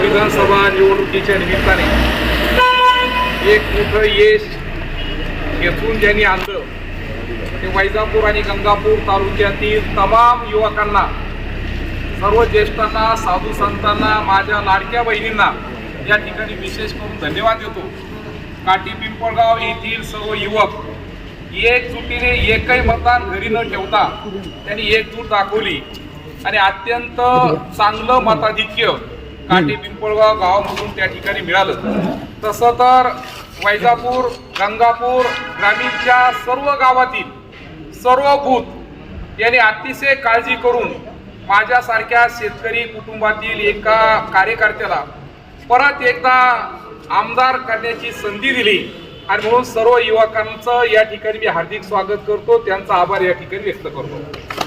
विधानसभा निवडणुकीच्या निमित्ताने एक मोठं यश घेतून ज्यांनी आणलं ते वैजापूर आणि गंगापूर तालुक्यातील तमाम युवकांना सर्व ज्येष्ठांना साधू संतांना माझ्या लाडक्या बहिणींना या ठिकाणी विशेष करून धन्यवाद देतो. काटी पिंपळगाव येथील सर्व युवक एकजुटीने एकही मतदान घरी न ठेवता त्यांनी एकजूट दाखवली आणि अत्यंत चांगलं मताधिक्य काटे पिंपळगाव गावामधून त्या ठिकाणी मिळालं. तसं तर वैजापूर गंगापूर ग्रामीणच्या सर्व गावातील सर्व भूत यांनी अतिशय काळजी करून माझ्यासारख्या शेतकरी कुटुंबातील एका कार्यकर्त्याला परत एकदा आमदार करण्याची संधी दिली. आणि म्हणून सर्व युवकांचं या ठिकाणी मी हार्दिक स्वागत करतो. त्यांचा आभार या ठिकाणी व्यक्त करतो.